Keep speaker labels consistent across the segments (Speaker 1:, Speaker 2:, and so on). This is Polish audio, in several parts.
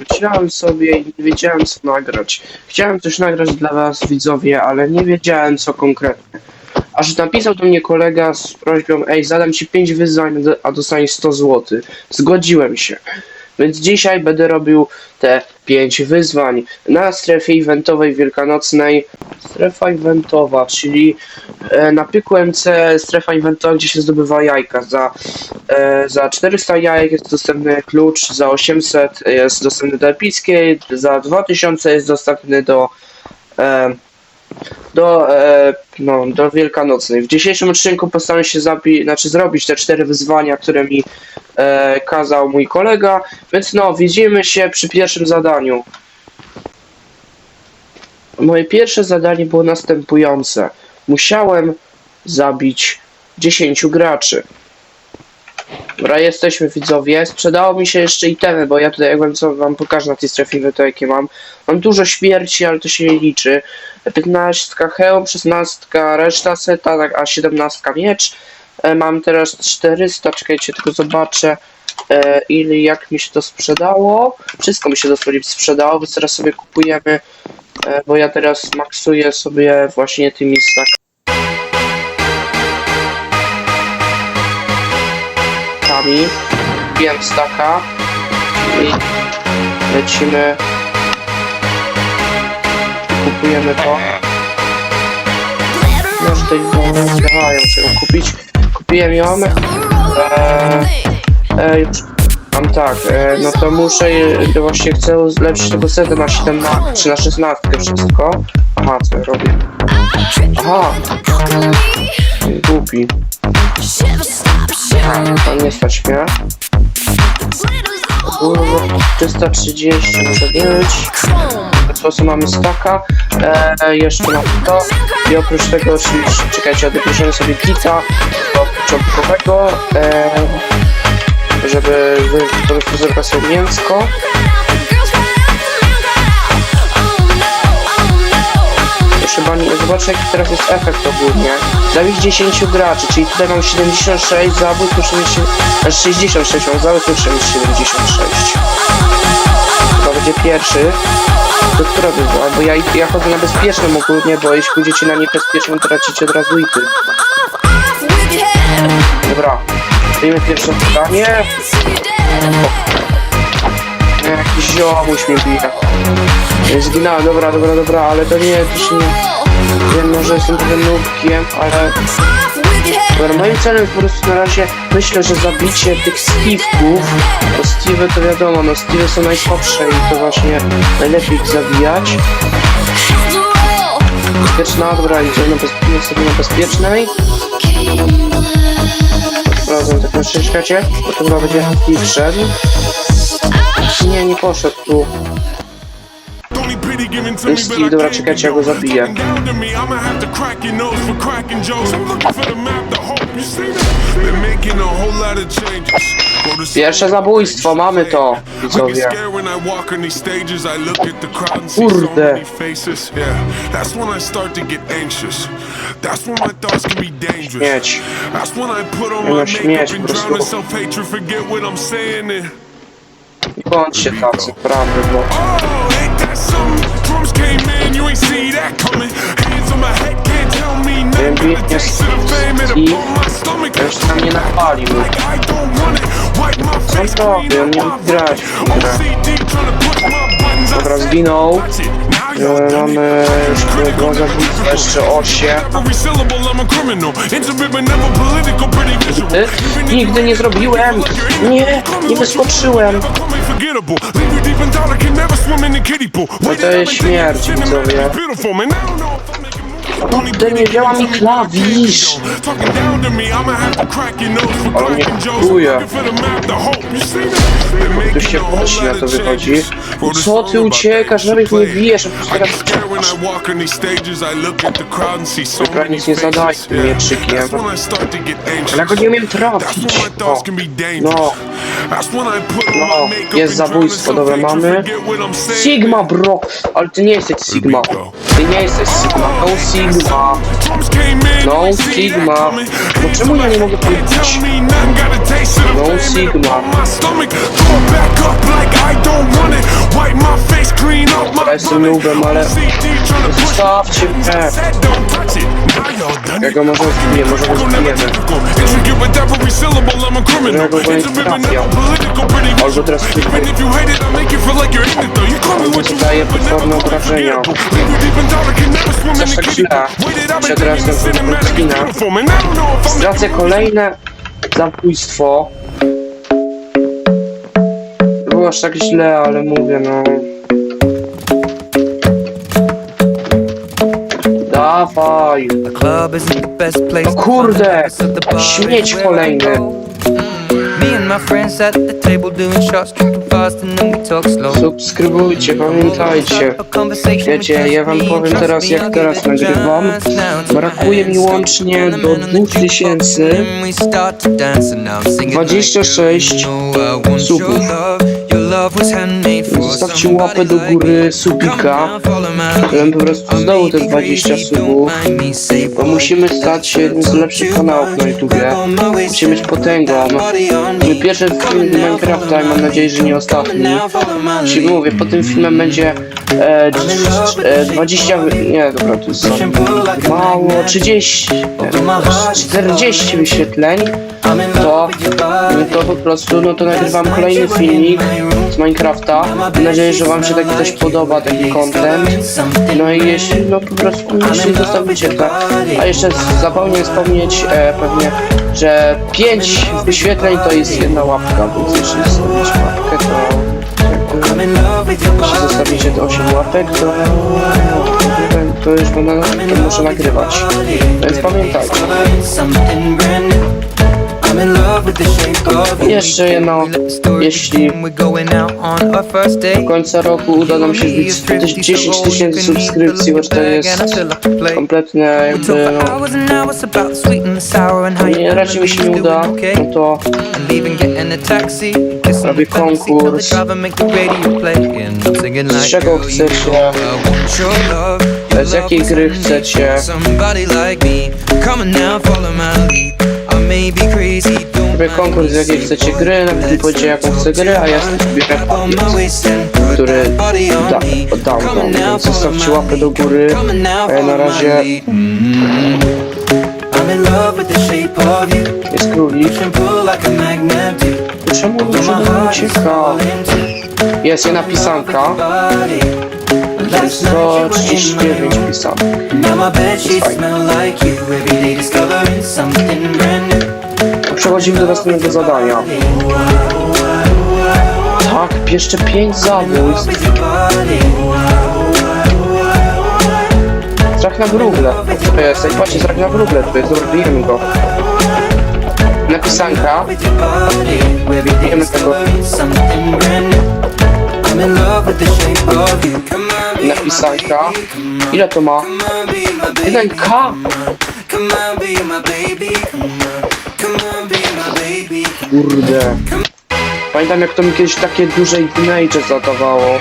Speaker 1: Myślałem sobie i nie wiedziałem co nagrać. Chciałem coś nagrać dla was widzowie, ale nie wiedziałem co konkretnie. Aż napisał do mnie kolega z prośbą, ej zadam ci 5 wyzwań, a dostaniesz 100 zł. Zgodziłem się. Więc dzisiaj będę robił te 5 wyzwań na strefie eventowej wielkanocnej. Strefa eventowa, czyli na pyku MC strefa eventowa, gdzie się zdobywa jajka. Za, e, za 400 jajek jest dostępny klucz, za 800 jest dostępny do epickiej, za 2000 jest dostępny do e, do, e, no, do Wielkanocnej. W dzisiejszym odcinku postaram się zabi- znaczy zrobić te cztery wyzwania, które mi e, kazał mój kolega, więc no, widzimy się przy pierwszym zadaniu. Moje pierwsze zadanie było następujące. Musiałem zabić 10 graczy. Dobra, jesteśmy widzowie. Sprzedało mi się jeszcze itemy, bo ja tutaj jakbym co wam pokażę na tej strefie, to jakie mam. Mam dużo śmierci, ale to się nie liczy. 15 hełm, 16 reszta seta, tak, a 17 miecz. E, mam teraz 400, czekajcie, tylko zobaczę e, ile, jak mi się to sprzedało. Wszystko mi się dosłownie sprzedało, więc teraz sobie kupujemy, e, bo ja teraz maksuję sobie właśnie tymi stakami. Kupiłem staka i lecimy. Kupujemy to. Może tej nie dawają się kupić. Kupiłem ją. Eee, e, już mam tak, e, no to muszę, e, właśnie chcę ulepszyć tego seta na 17, czy na 16 wszystko. Aha, co ja robię? Aha, głupi. To nie stać mnie. Kurwa, 330 muszę wziąć. Co mamy staka. E, jeszcze mam to. I oprócz tego oczywiście, czekajcie, odpiszemy sobie kita do początkowego. E, żeby to wyfryzurka sobie mięsko. Chyba nie, zobaczę jaki teraz jest efekt ogólnie. Zabić 10 graczy, czyli tutaj mam 76, zabójstwo 60, znaczy 66, mam zabójstwo 76. To będzie pierwszy. To która była? Bo ja, ja chodzę na bezpiecznym ogólnie, bo jeśli pójdziecie na niebezpieczną, tracicie od razu ity. Dobra, robimy pierwsze pytanie. Nie, jakiś ziomuś mnie bije. Zginąłem, dobra, dobra, dobra, ale to nie, to się nie... Wiem, może jestem trochę nubkiem, ale... Dobra, moim celem po prostu na razie myślę, że zabicie tych Steve'ków, bo Steve'y to wiadomo, no Steve'y są najsłabsze i to właśnie najlepiej ich zabijać. Bezpieczna, dobra, idziemy bezpie- sobie na bezpiecznej. Sprawdzam tak na szczęście, bo to chyba będzie szedł. Nie, nie poszedł tu.
Speaker 2: Steve, dobra, czekajcie, ja go zabiję.
Speaker 1: Pierwsze zabójstwo, mamy to, widzowie. Kurde. Śmieć.
Speaker 2: No
Speaker 1: śmieć, po prostu. Nie bądźcie tacy, prawda, bo...
Speaker 2: Wiem, biegnie
Speaker 1: i Już tam nie nachwalił. Co on robi? On nie lubi grać w tą grę. Dobra, zginął. E, mamy już jeszcze 8. Nigdy, nigdy nie zrobiłem! Nie, nie wyskoczyłem!
Speaker 2: No to jest śmierć, widzowie.
Speaker 1: Kurde, nie działa mi klawisz!
Speaker 2: Ale mnie
Speaker 1: kuje. Tu się poci na to wychodzi. Co ty uciekasz? Nawet nie bijesz, Dobra, nic nie zadaję tym mieczykiem. Ale go nie umiem trafić. O, no, no, jest zabójstwo, dobra, mamy. Sigma, bro! Ale ty nie jesteś Sigma. Ty nie jesteś Sigma. No Sigma. No Sigma. No czemu ja nie mogę powiedzieć? No Sigma. Ja jestem nubem, ale zostawcie mnie. Ja go może zbiję, może go zbijemy. Ja go nie trafiał. Albo teraz tylko to daje potworne obrażenia. Coś tak źle. Się teraz na spina. Stracę kolejne zabójstwo. Było aż tak źle, ale mówię no. Dawaj.
Speaker 3: The club isn't the best place
Speaker 1: O
Speaker 3: to find the
Speaker 1: kurde! Śmieć kolejny.
Speaker 3: My friends at the table doing shots, tripping fast and then we talk slow.
Speaker 1: Subskrybujcie, pamiętajcie. Wiecie, ja wam powiem teraz, jak teraz nagrywam. Brakuje mi łącznie do 2000 26 subów. Zostawcie łapę do góry subika, żebym po prostu zdobył te 20 subów, bo musimy stać się jednym z lepszych kanałów na YouTubie. Musimy być potęgą. Mój pierwszy film Minecrafta i mam nadzieję, że nie ostatni. Czyli mówię, po tym filmem będzie e, dż- e, 20, nie dobra, to jest mało, 30, e, 40 wyświetleń, to, to po prostu, no to nagrywam kolejny filmik z Minecrafta. Mam nadzieję, że wam się taki coś podoba, taki content. No i jeśli, no po prostu, jeśli zostawicie to. A jeszcze zapomniałem wspomnieć e, pewnie, że 5 wyświetleń to jest jedna łapka, więc jeśli zostawicie łapkę, to jeśli zostawicie te 8 łapek, to, to już będę, to muszę nagrywać. Więc pamiętajcie. Jeszcze jedno, jeśli do końca roku uda nam się wbić 10 tysięcy subskrypcji, bo to jest kompletne jakby, no, nie, raczej mi się nie uda, no to robię konkurs. Z czego chcecie? Z jakiej gry chcecie? Robię konkurs z jakiej chcecie gry, mi powiecie jaką chcę grę, a ja zbieram papier, który da, oddam wam, więc zostawcie łapę do góry, a ja na razie jest królik. Czemu dużo ucieka? Jest jedna pisanka, 139 pisanek.
Speaker 3: Now my
Speaker 1: Przechodzimy do następnego zadania. Tak, jeszcze 5 zabójstw. Strach na wróble. To jest, patrzcie, strach na wróble, to jest, dobijemy go. Napisanka. Wiemy tego. Napisanka. Ile to ma?
Speaker 3: come on, be my baby
Speaker 1: 1K! Kurde. Pamiętam jak to mi kiedyś takie duże damage zadawało.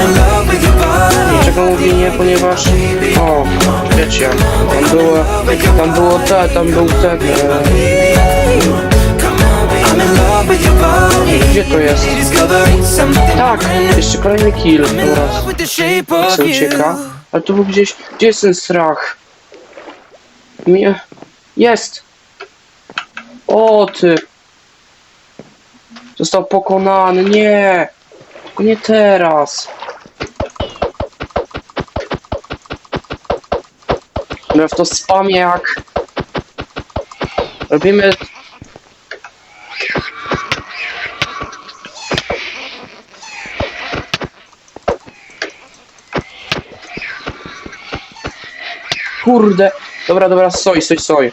Speaker 3: In love with your body
Speaker 1: Czego mówię nie, ponieważ... O, wiecie, tam było... Tam było te, tam był ten... E, gdzie to jest? Tak, jeszcze kolejny kill teraz.
Speaker 3: of
Speaker 1: Co ucieka? Ale tu był gdzieś... Gdzie jest ten strach? Mnie... Jest! O ty! Został pokonany, nie! Nie teraz! Ja w to spamię jak... Robimy... Kurde! Dobra, dobra, soj, soj, soj.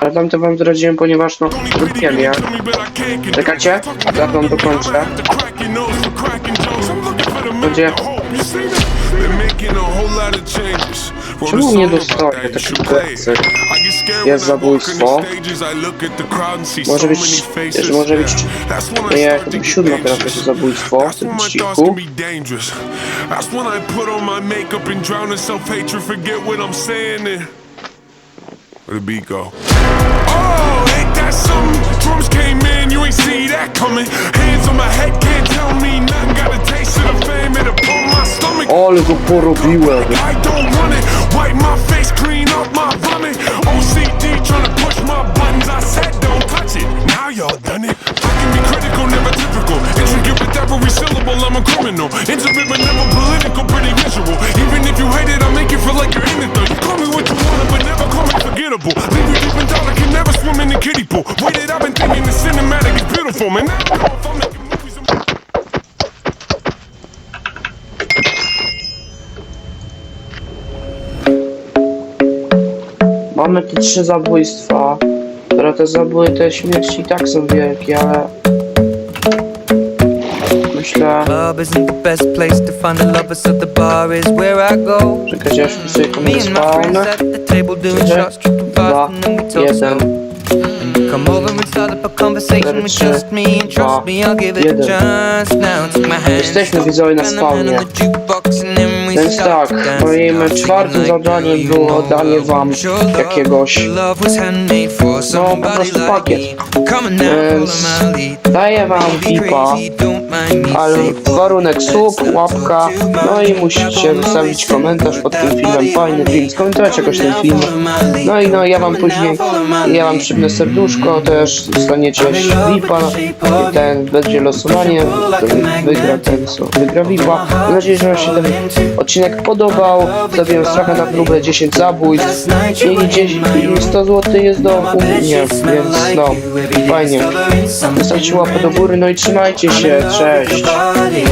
Speaker 1: ale tamte wam zdradziłem, ponieważ no, lubiłem je. Czekajcie, zaraz wam dokończę. Będzie... Czemu nie dostaję taki plecy? Jest zabójstwo. Może być, że może być, nie, chyba siódma teraz będzie zabójstwo w tym wyścigu.
Speaker 2: That's when I put on my makeup and drown in self-hatred, forget what I'm saying and where the beat go? Oh, ain't that something? Drums came in, you ain't see that coming. Hands on my head, can't tell me nothing. Got a taste of the fame, it upon my stomach.
Speaker 1: Ale go porobiłem.
Speaker 2: I don't want it. Wipe my face, clean up my vomit. OCD tryna push my buttons. I said don't touch it. Now y'all done it. I can be critical, never typical. Intricate with every syllable, I'm a criminal. Intimate but never political, pretty visual. Even if you hate it, I make you feel like you're in it though. You call me what you want, but never call me forgettable. Leave you deep in thought, I can never swim in the kiddie pool. Waited, I've been thinking the cinematic is beautiful, man.
Speaker 1: Mamy te trzy zabójstwa. Które te zabójstwa, te śmierci i tak są wielkie, ale... Myślę... Czekajcie, aż wpisuję komuś spawn. Trzy, dwa, jeden.
Speaker 3: come over and start up a conversation with just me, and trust me, I'll give it a chance. Now take my hand,
Speaker 1: Jesteśmy widzowie na spawnie. Więc tak, moim czwartym zadaniem było danie wam jakiegoś
Speaker 3: for somebody
Speaker 1: prostu pakiet. Więc daję wam VIPa, ale warunek sub, łapka, no i musicie zostawić komentarz pod tym filmem, fajny film, skomentować jakoś ten film. No i no, ja wam później, ja wam przypnę serduszko, też dostaniecie VIPa, i ten będzie losowanie, wygra ten, wygra VIPa. Mam nadzieję, że wam się ten odcinek podobał, zabiłem strachę na próbę 10 zabójstw. I 10, i 100 zł jest do u mnie, więc no, fajnie. Zostawcie łapę do góry, no i trzymajcie się, cześć.
Speaker 3: Body,